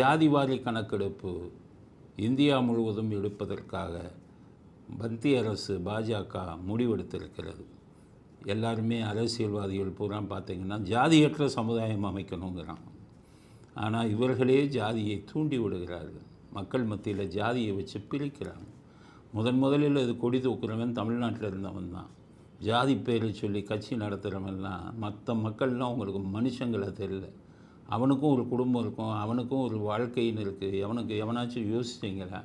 ஜாதிவாரி கணக்கெடுப்பு இந்தியா முழுவதும் எடுப்பதற்காக மத்திய அரசு பாஜக முடிவெடுத்திருக்கிறது. எல்லாருமே அரசியல்வாதிகள் பூரா பார்த்திங்கன்னா ஜாதியற்ற சமுதாயம் அமைக்கணுங்கிறான். ஆனால் இவர்களே ஜாதியை தூண்டி விடுகிறார்கள். மக்கள் மத்தியில் ஜாதியை வச்சு பிரிக்கிறாங்க. முதன் முதலில் இது கொடி தூக்குறவன் தமிழ்நாட்டில் இருந்தவன் தான். ஜாதி பேரை சொல்லி கட்சி நடத்துகிறவன்லாம் மற்ற மக்கள்லாம் உங்களுக்கு மனுஷங்களை தெரியல. அவனுக்கும் ஒரு குடும்பம் இருக்கும் அவனுக்கும் ஒரு வாழ்க்கைன்னு இருக்குது எவனுக்கு எவனாச்சும் யோசிச்சிங்களா?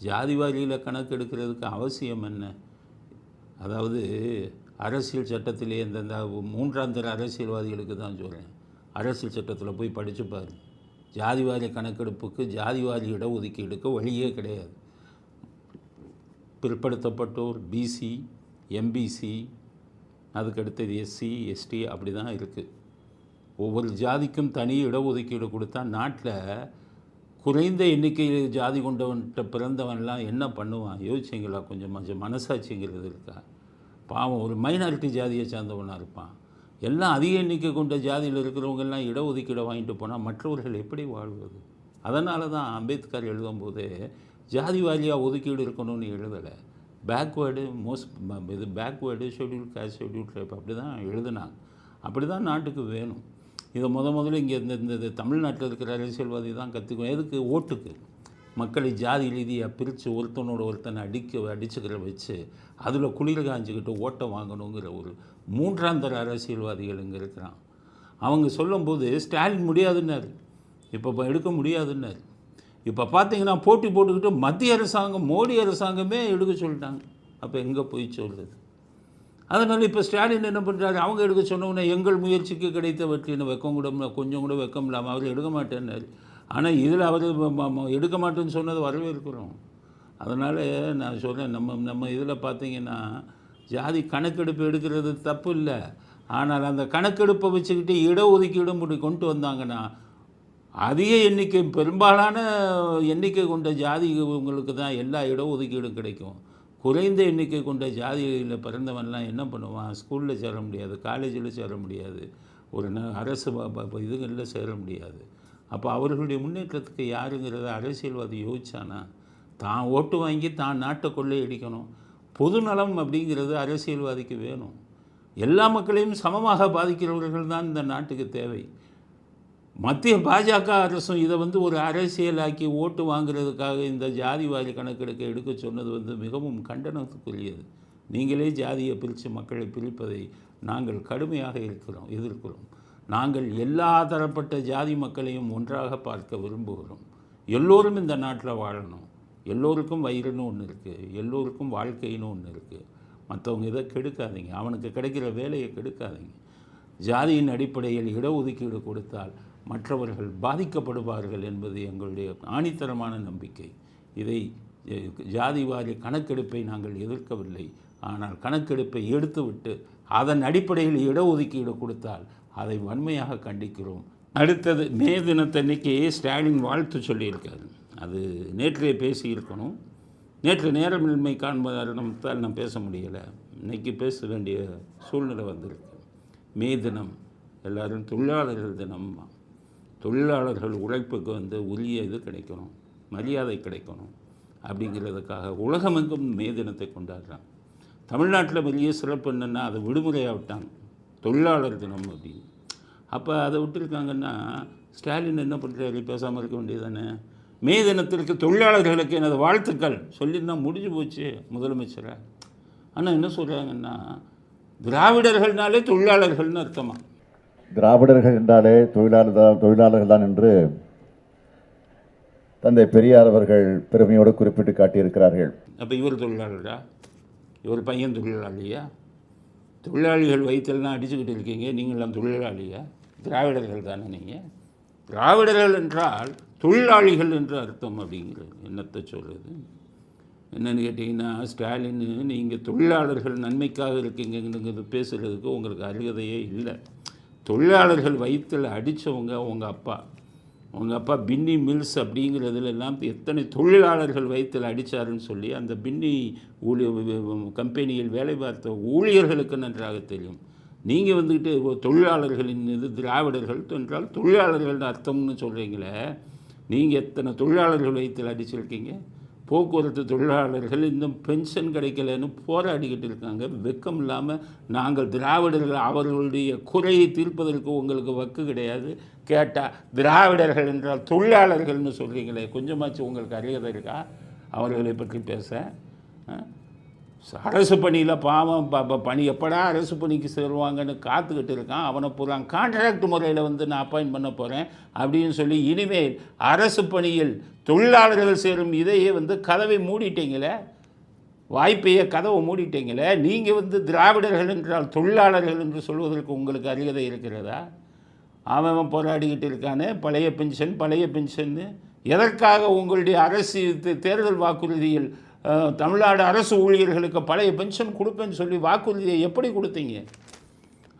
ஜாதி வாரியில் கணக்கு எடுக்கிறதுக்கு அவசியம் என்ன? அதாவது அரசியல் சட்டத்திலே இந்தந்த மூன்றாம் தர அரசியல்வாதிகளுக்கு தான் சொல்கிறேன் அரசியல் சட்டத்தில் போய் படிச்சுப்பார் பாரு. ஜாதிவாரி கணக்கெடுப்புக்கு ஜாதிவாரி இடஒதுக்கீடுக்கு வழியே கிடையாது. பிற்படுத்தப்பட்டோர் பிசி எம்பிசி அதுக்கடுத்தது எஸ்சி எஸ்டி அப்படி தான் இருக்குது ஒவ்வொரு ஜாதிக்கும் தனி இடஒதுக்கீடு கொடுத்தா நாட்டில் குறைந்த எண்ணிக்கையில் ஜாதி கொண்டவன்கிட்ட பிறந்தவன்லாம் என்ன பண்ணுவான் யோசிச்சிங்களா கொஞ்சம் கொஞ்சம் மனசாட்சிங்கிறது இருக்கா பாவம் ஒரு மைனாரிட்டி ஜாதியை சார்ந்தவனாக இருப்பான் எல்லாம் அதிக எண்ணிக்கை கொண்ட ஜாதியில் இருக்கிறவங்கெல்லாம் இடஒதுக்கீடை வாங்கிட்டு போனால் மற்றவர்கள் எப்படி வாழ்வது அதனால தான் அம்பேத்கர் எழுதும்போது ஜாதி வாரியாக ஒதுக்கீடு இருக்கணும்னு எழுதலை பேக்வேர்டு மோஸ்ட் இது backward schedule caste schedule tribe அப்படி தான் எழுதுனாங்க அப்படி தான் நாட்டுக்கு வேணும் இதை முத முதல்ல இங்கே இந்த இந்த இது தமிழ்நாட்டில் இருக்கிற அரசியல்வாதி தான் கற்றுக்குவோம் எதுக்கு? ஓட்டுக்கு. மக்களை ஜாதி ரீதியாக பிரித்து ஒருத்தனோட ஒருத்தனை அடிக்க அடிச்சுக்கிற வச்சு அதில் குளிர் காஞ்சிக்கிட்டு ஓட்டை வாங்கணுங்கிற ஒரு மூன்றாம் தர அரசியல்வாதிகள் இங்கே இருக்கிறான். அவங்க சொல்லும்போது ஸ்டாலின் முடியாதுன்னார். இப்போ எடுக்க முடியாதுன்னார். இப்போ பார்த்தீங்கன்னா போட்டி போட்டுக்கிட்டு மத்திய அரசாங்கம் மோடி அரசாங்கமே எடுக்க சொல்லிட்டாங்க. அப்போ எங்கே போய் சொல்கிறது அதனால் இப்போ ஸ்டாலின் என்ன பண்ணுறாரு அவங்க எடுக்க சொன்னவொன்னே எங்கள் முயற்சிக்கு கிடைத்த வெற்றின்னு வெக்கம் கூட கொஞ்சம் கூட வெக்கம் இல்லாமல் அவர் எடுக்க மாட்டேன்னாரு. ஆனால் இதில் அவர் எடுக்க மாட்டேன்னு சொன்னது வரவேற்கிறோம். அதனால் நான் சொல்கிறேன் நம்ம நம்ம இதில் பார்த்தீங்கன்னா ஜாதி கணக்கெடுப்பு எடுக்கிறது தப்பு இல்லை. ஆனால் அந்த கணக்கெடுப்பை வச்சுக்கிட்டு இடஒதுக்கீடு இப்படி கொண்டு வந்தாங்கன்னா அதிக எண்ணிக்கை பெரும்பாலான எண்ணிக்கை கொண்ட ஜாதி உங்களுக்கு தான் எல்லா இடஒதுக்கீடும் கிடைக்கும். குறைந்த எண்ணிக்கை கொண்ட ஜாதியில் பிறந்தவன்லாம் என்ன பண்ணுவான்? ஸ்கூலில் சேர முடியாது காலேஜில் சேர முடியாது ஒரு ந- அரசு இதுகளில் சேர முடியாது. அப்போ அவர்களுடைய முன்னேற்றத்துக்கு யாருங்கிறத அரசியல்வாதி யோசிச்சானா? தான் ஓட்டு வாங்கி தான் நாட்டை கொள்ளையடிக்கணும். பொதுநலம் அப்படிங்கிறது அரசியல்வாதிக்கு வேணும். எல்லா மக்களையும் சமமாக பாதிக்கிறவர்கள் தான் இந்த நாட்டுக்கு தேவை. மத்திய பாஜக அரசும் இதை வந்து ஒரு அரசியலாக்கி ஓட்டு வாங்குறதுக்காக இந்த ஜாதி வாரி கணக்கெடுக்க எடுக்க சொன்னது வந்து மிகவும் கண்டனத்துக்குரியது. நீங்களே ஜாதியை பிரித்து மக்களை பிரிப்பதை நாங்கள் கடுமையாக இருக்கிறோம் எதிர்க்கிறோம். நாங்கள் எல்லா தரப்பட்ட ஜாதி மக்களையும் ஒன்றாக பார்க்க விரும்புகிறோம். எல்லோரும் இந்த நாட்டில் வாழணும். எல்லோருக்கும் வயிறுன்னு ஒன்று இருக்குது எல்லோருக்கும் வாழ்க்கைன்னு ஒன்று இருக்குது மற்றவங்க இதை கெடுக்காதீங்க. அவனுக்கு கிடைக்கிற வேலையை கெடுக்காதீங்க. ஜாதியின் அடிப்படையில் இடஒதுக்கீடு கொடுத்தால் மற்றவர்கள் பாதிக்கப்படுவார்கள் என்பது எங்களுடைய ஆணித்தரமான நம்பிக்கை. இதை ஜாதி வாரி கணக்கெடுப்பை நாங்கள் எதிர்க்கவில்லை. ஆனால் கணக்கெடுப்பை எடுத்துவிட்டு அதன் அடிப்படையில் இடஒதுக்கீடு கொடுத்தால் அதை வன்மையாக கண்டிக்கிறோம். அடுத்தது மே தினத்தன்னைக்கு ஸ்டாலின் வாழ்த்து சொல்லியிருக்காரு. அது நேற்றே பேசியிருக்கணும். நேற்று நேரமின்மை காண்பதால் நான் பேச முடியலை. இன்னைக்கு பேச வேண்டிய சூழ்நிலை வந்திருக்கு. மே தினம் எல்லாரும் தொழிலாளர்கள் தினம். தொழிலாளர்கள் உழைப்புக்கு வந்து உரிய இது கிடைக்கணும் மரியாதை கிடைக்கணும் அப்படிங்கிறதுக்காக உலகமெங்கும் மே தினத்தை கொண்டாடுறாங்க. தமிழ்நாட்டில் பெரிய சிறப்பு என்னென்னா அதை விடுமுறையாக விட்டாங்க தொழிலாளர் தினம் அப்படின்னு. அப்போ அதை விட்டுருக்காங்கன்னா ஸ்டாலின் என்ன பண்ணுறாரு பேசாமல் இருக்க வேண்டியதானே மே தினத்திற்கு தொழிலாளர்களுக்கு எனது வாழ்த்துக்கள் சொல்லியிருந்தா முடிஞ்சு போச்சு முதலமைச்சரை? ஆனால் என்ன சொல்கிறாங்கன்னா திராவிடர்கள்னாலே தொழிலாளர்கள்னு அர்த்தமாக திராவிடர்கள் என்றாலே தொழிலாளர் தான் தொழிலாளர்கள் தான் என்று தந்தை பெரியார் அவர்கள் பெருமையோடு குறிப்பிட்டு காட்டியிருக்கிறார்கள். அப்போ இவர் தொழிலாளரா இவர் பையன் தொழிலாளியா? தொழிலாளிகள் வயிற்றுலாம் அடிச்சுக்கிட்டு இருக்கீங்க நீங்களாம் தொழிலாளியா? திராவிடர்கள் தானே நீங்கள் திராவிடர்கள் என்றால் தொழிலாளிகள் என்று அர்த்தம் அப்படிங்கிறது என்னத்தை சொல்கிறது என்னென்னு கேட்டிங்கன்னா ஸ்டாலின் நீங்கள் தொழிலாளர்கள் நன்மைக்காக இருக்கீங்கிறது பேசுகிறதுக்கு உங்களுக்கு அருகதையே இல்லை. தொழிலாளர்கள் வயிற்றில் அடித்தவங்க உங்கள் அப்பா. உங்கள் அப்பா பின்னி மில்ஸ் அப்படிங்கிறதுலாம் எத்தனை தொழிலாளர்கள் வயிற்றில் அடித்தாருன்னு சொல்லி அந்த பின்னி ஊழிய கம்பெனியில் வேலை பார்த்த ஊழியர்களுக்கு நன்றாக தெரியும். நீங்கள் வந்துக்கிட்டு தொழிலாளர்களின் இது திராவிடர்கள் என்றால் தொழிலாளர்கள் அர்த்தம்னு சொல்கிறீங்களே நீங்கள் எத்தனை தொழிலாளர்கள் வயிற்றில் அடிச்சிருக்கீங்க? போக்குவரத்து தொழிலாளர்கள் இன்னும் பென்ஷன் கிடைக்கலன்னு போராடிக்கிட்டு இருக்காங்க. வெக்கம் இல்லாமல் நாங்கள் திராவிடர்கள் அவர்களுடைய குறையை தீர்ப்பதற்கு உங்களுக்கு வக்கு கிடையாது. கேட்டால் திராவிடர்கள் என்றால் தொழிலாளர்கள்னு சொல்கிறீங்களே கொஞ்சமாச்சும் உங்களுக்கு அறியதை இருக்கா? அவர்களை பற்றி பேச அரசு பணியில் பாவம் ப- ப- பணி எப்படா அரசு பணிக்கு சேருவாங்கன்னு காத்துக்கிட்டு இருக்கான். அவனை பூரா கான்ட்ராக்ட் முறையில் வந்து நான் அப்பாயின்ட் பண்ண போகிறேன் அப்படின்னு சொல்லி இனிமேல் அரசு பணியில் தொழிலாளர்கள் சேரும் இதையே வந்து கதவை மூடிட்டீங்களே? வாய்ப்பையே கதவை மூடிட்டீங்களே? நீங்கள் வந்து திராவிடர்கள் என்றால் தொழிலாளர்கள் என்று சொல்வதற்கு உங்களுக்கு அருகதை இருக்கிறதா? அவன் அவன் போராடிக்கிட்டு இருக்கானே பழைய பென்ஷன் பழைய பென்ஷன்னு எதற்காக உங்களுடைய அரசு தே- தேர்தல் வாக்குறுதியில் தமிழ்நாடு அரசு ஊழியர்களுக்கு பழைய பென்ஷன் கொடுப்பேன்னு சொல்லி வாக்குறுதியை எப்படி கொடுத்தீங்க?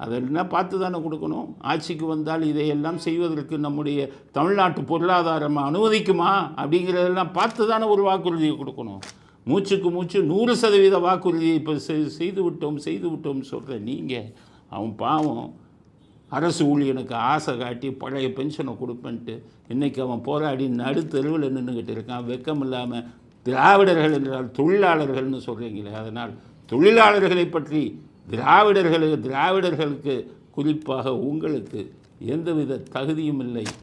அதெல்லாம் பார்த்து தானே கொடுக்கணும்? ஆட்சிக்கு வந்தால் இதையெல்லாம் செய்வதற்கு நம்முடைய தமிழ்நாட்டு பொருளாதாரம் அனுமதிக்குமா? அப்படிங்கிறதெல்லாம் பார்த்து தானே ஒரு வாக்குறுதியை கொடுக்கணும். மூச்சுக்கு மூச்சு நூறு சதவீத வாக்குறுதியை இப்போ செய்து விட்டோம் செய்து விட்டோம் சொல்கிற நீங்கள் அவன் பாவம். அரசு ஊழியனுக்கு ஆசை காட்டி பழைய பென்ஷனை கொடுப்பேன்ட்டு இன்றைக்கி அவன் போராடி நடுத்தெருவில் நின்றுக்கிட்டு இருக்கான். வெக்கம் இல்லாமல் திராவிடர்கள் என்றால் தொழிலாளர்கள்னு சொல்கிறீங்களே அதனால் தொழிலாளர்களை பற்றி திராவிடர்களுக்கு திராவிடர்களுக்கு குறிப்பாக உங்களுக்கு எந்தவித தகுதியும் இல்லை.